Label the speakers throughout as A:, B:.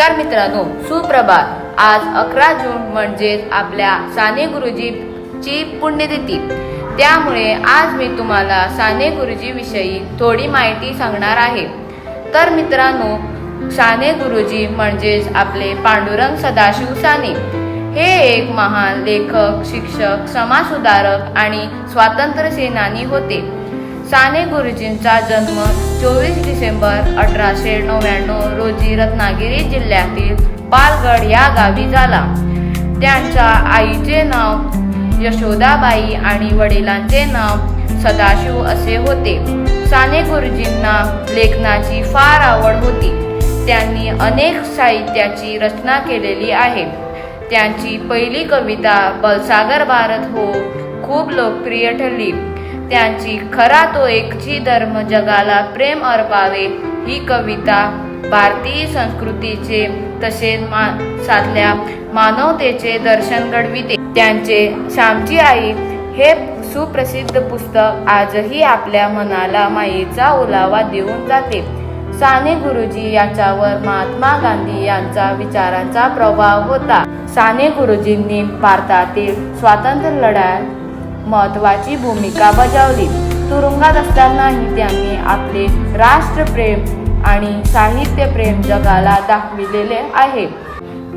A: नमस्कार मित्रांनो सुप्रभात. आज अकरा जून म्हणजेच आपल्या साने गुरुजीची पुण्यतिथी. त्यामुळे आज मी तुम्हाला साने गुरुजी विषयी थोडी माहिती सांगणार आहे. तर मित्रांनो साने गुरुजी म्हणजेच आपले पांडुरंग सदाशिव साने. हे एक महान लेखक शिक्षक समाजसुधारक आणि स्वातंत्र्य सेनानी होते. साने गुरुजींचा जन्म चोवीस डिसेंबर अठराशे नव्याण्णव रोजी रत्नागिरी जिल्ह्यातील पालगड या गावी झाला. त्यांच्या आईचे नाव यशोदाबाई आणि वडिलांचे नाव सदाशिव असे होते. साने गुरुजींना लेखनाची फार आवड होती. त्यांनी अनेक साहित्याची रचना केलेली आहे. त्यांची पहिली कविता बलसागर भारत हो खूप लोकप्रिय ठरली. त्यांची खरा तो एकची धर्म जगाला प्रेम अर्पावे ही कविता भारतीय संस्कृतीचे तसेच मा साधल्या मानवतेचे दर्शन घडविते. त्यांचे श्यामची आई हे सुप्रसिद्ध पुस्तक आजही आपल्या मनाला मायेचा ओलावा देऊन जाते. साने गुरुजी यांच्यावर महात्मा गांधी यांचा विचारांचा प्रभाव होता. साने गुरुजींनी भारतातील स्वातंत्र्य लढ्यात महत्वाची भूमिका बजावली. तुरुंगात असतानाही त्यांनी आपले राष्ट्रप्रेम आणि साहित्यप्रेम जगाला दाखविलेले आहे.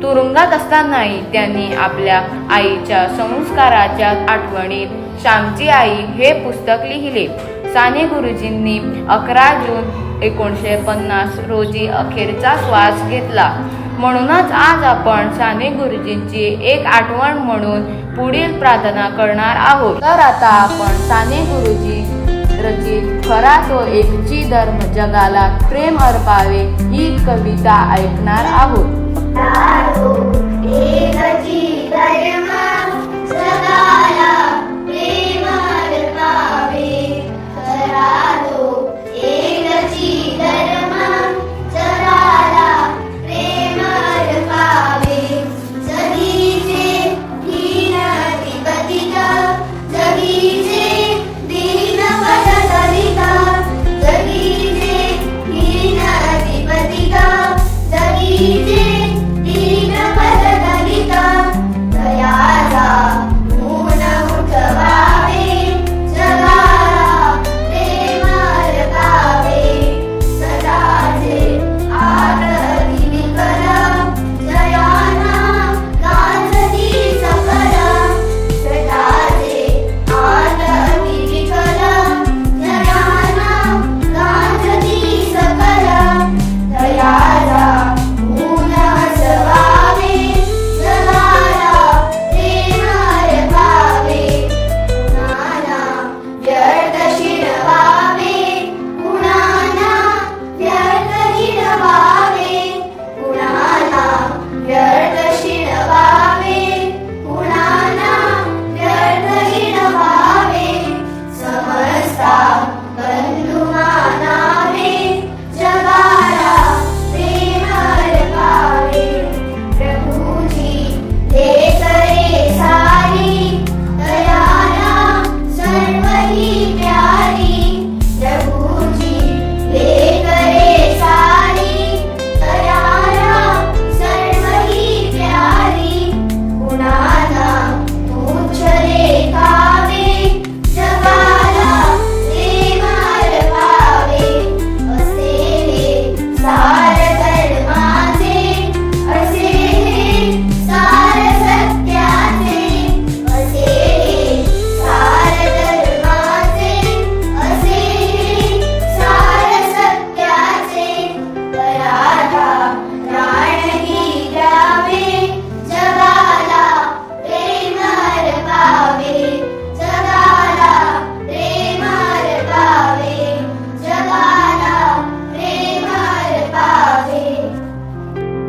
A: तुरुंगात असतानाही त्यांनी आपल्या आईच्या संस्काराच्या आठवणीत श्यामची आई हे पुस्तक लिहिले. साने गुरुजींनी अकरा जून एकोणीसशे पन्नास रोजी अखेरचा श्वास घेतला. म्हणूनच आज आपण साने गुरुजींची एक आठवण म्हणून पुढील प्रार्थना करणार आहोत. तर आता आपण साने गुरुजी रचित खरा तो एकची धर्म जगाला प्रेम अर्पावे ही कविता ऐकणार आहोत.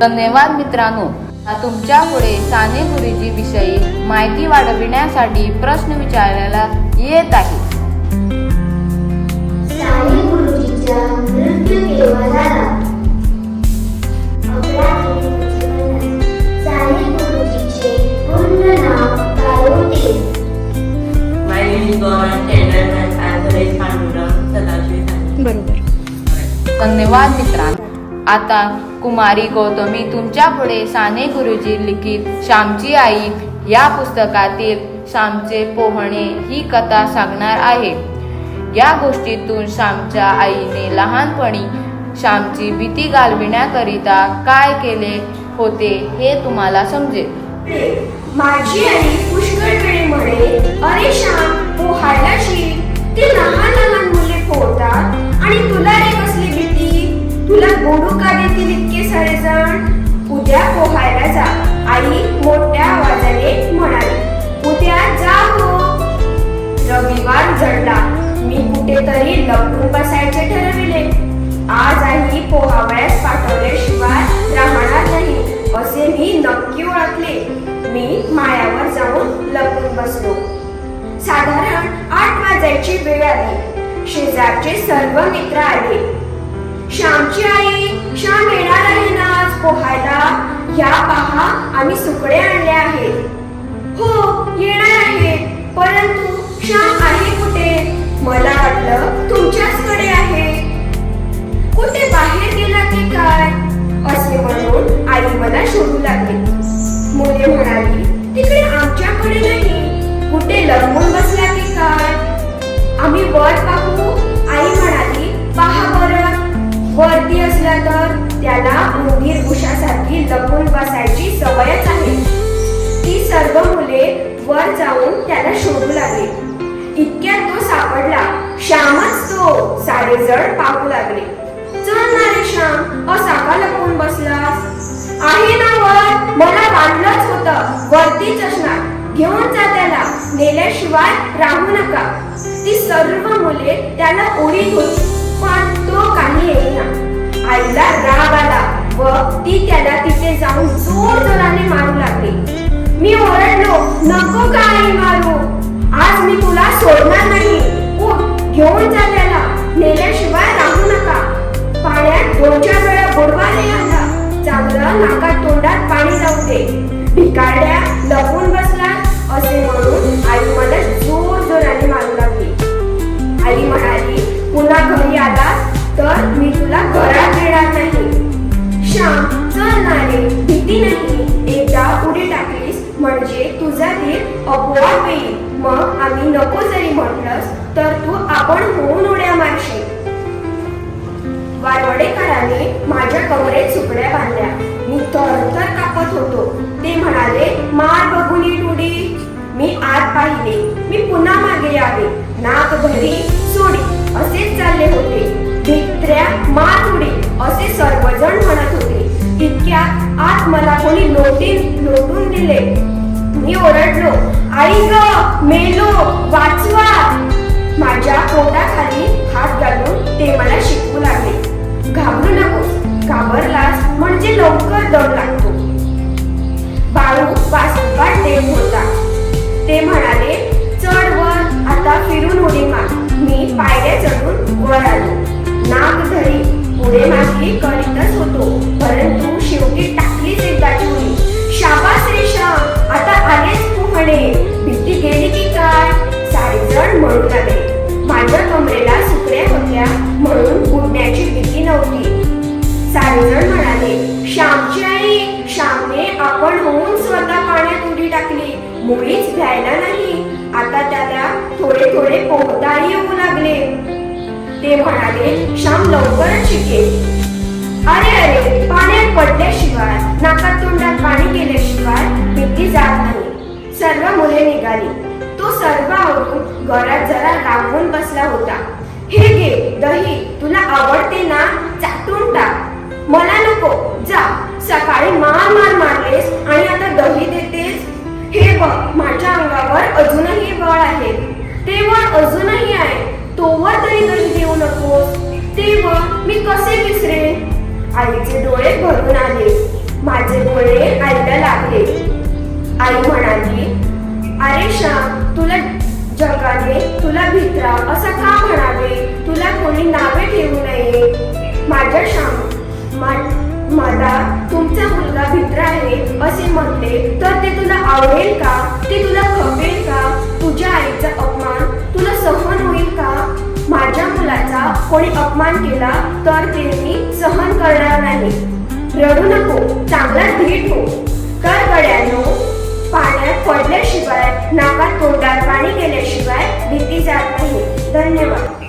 A: धन्यवाद मित्रांनो. आता तुमच्यापुढे साने गुरुजी विषयी माहिती वाढविण्यासाठी प्रश्न विचारायला येत आहे. धन्यवाद मित्रांनो.
B: आता कुमारी गौतमी तुमच्यापुढे साने गुरुजी लिखित श्यामची आई या पुस्तकातील श्यामचे पोहणे ही कथा सांगणार आहे. या गोष्टीतून श्यामच्या आईने लहानपणी श्यामची भीती घालविण्याकरिता काय केले होते हे तुम्हाला समजेल.
C: माझी आई पुष्कळ वेळी म्हणे अरे श्याम पोहायला शिक. ते लहान लहान मुले पोहतात आणि तुला एक तुला गोडू का देतील इतके सारे जण उद्या पोहायला जा आई मोठ्या आवाजाने म्हणाली. उद्या जा हो. रविवार जडला. मी कुठेतरी लपून बसायचे ठरविले. आज आई पोहावयास पाठवल्याशिवाय राहणार नाही असे मी नक्की ओळखले. मी मायावर जाऊन लपून बसलो. साधारण आठ वाजायची वेळ आली. शेजारचे सर्व मित्र आले. श्यामची आई श्याम येणार आहे ना आज पोहायला? या पहा आम्ही सुकडे आणले आहेत. हो येणार आहे. परंतु श्याम आहे कुठे? मला वाटलं तुमच्याचकडे आहे. कुठे बाहेर गेला बसायची आहेत ती सर्व मुले वर जाऊन त्याला शोधू लागली. इतक्यात तो सापडला. श्यामच तो साडेजण पाहू लागले. चल ना रे श्याम असा का लपून बसलास. आहे ना वर मला बांधलंच होतं. वरतीच असणार घेऊन जा त्याला. नेल्याशिवाय राहू नका. ती सर्व मुले त्याला ओढीत होती पण तो काही येईना. आईला राग आला. व ती त्याला तिथे जाऊन जोर जोराने मारू लागली. मी ओरडलो नको का मारू. आज मी तुला सोडणार नाही. उठ घेऊन जा त्याला. नेल्याशिवाय राहू नका. पाण्यात दोन चार वेळा बुडवा नाही आता चांगलं नाका तोंडात पाणी जाऊ दे भिकारड्या लपून बसला असे म्हणून आई मला जोर जोराने मारू लागली. आई म्हणाली पुन्हा घरी आला तर मी तुला घरात येणार नाही. श्याम चल ना रे भीती नाही. एकदा उडी टाकलीस म्हणजे तुझा धीर अपोआप येईल मग आम्ही नको जरी म्हटलंस तर तू आपण होऊन उड्या मारशील. वारवडेकरांनी माझ्या कमरेत सुकड्या बांधल्या. मी तरतर कापत होतो. ते म्हणाले मार बघून उडी मी आत पाहिले. मला कोणी लोटी लोटून दिले. मी ओरडलो आई ग मेलो वाचवा. माझ्या पोटाखाली हात घालून ते मला शिकवू लागले. घाबरू नकोस घाबरलास म्हणजे लवकर दम लागतो. बाळू पासोपाठ देत होता. ते म्हणाले चढ वर आता फिरून उडी मार. मी पायऱ्या चढून वर आलो. नाक धरी पुढे मागे करीतच मुळीच भ्यायला नाही. आता त्याला थोडे थोडे पोहताही येऊ लागले. ते म्हणाले श्याम लवकरच शिकेल. अरे अरे पाण्यात पडल्याशिवाय नाकात तोंडात पाणी केल्याशिवाय भीती जात नाही. सर्व मुले निघाली. तो सर्व आवरून घरात जरा राबवून बसला होता. हे घे दही तुला आवडते ना? चाटून टाक. मला नको. जा सकाळी मार मार मार. माझ्या अजूनही बळ आहे. ते बळ अजूनही आहे तोवर तरी दही देऊ नकोस. ते मी कसे विसरेन? आईचे डोळे भरून आले. माझे डोळे आईला लागले. आई म्हणाली अरे श्याम तुला जगाने तुला भित्रा असं का म्हणावे? तुला कोणी नावे ठेवू नये. माझ्या श्याम मा- मला तुमचा मुलगा भित्रा आहे असे म्हणते तर ते तुला आवडेल का? कोणी अपमान केला तर ते मी सहन करणार नाही. रडू नको चांगला धीट हो तर गड्यानो पाण्यात पडल्याशिवाय नाकात तोंडात पाणी गेल्याशिवाय भीती जात नाही धन्यवाद.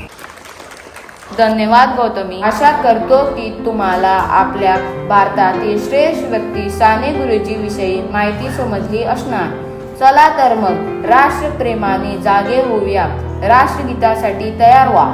B: धन्यवाद गौतमी. आशा करतो की तुम्हाला आपल्या भारतातील श्रेष्ठ व्यक्ती साने गुरुजी विषयी माहिती समजली असणार. चला तर मग राष्ट्रप्रेमाने जागे होऊया. राष्ट्रगीतासाठी तयार व्हा.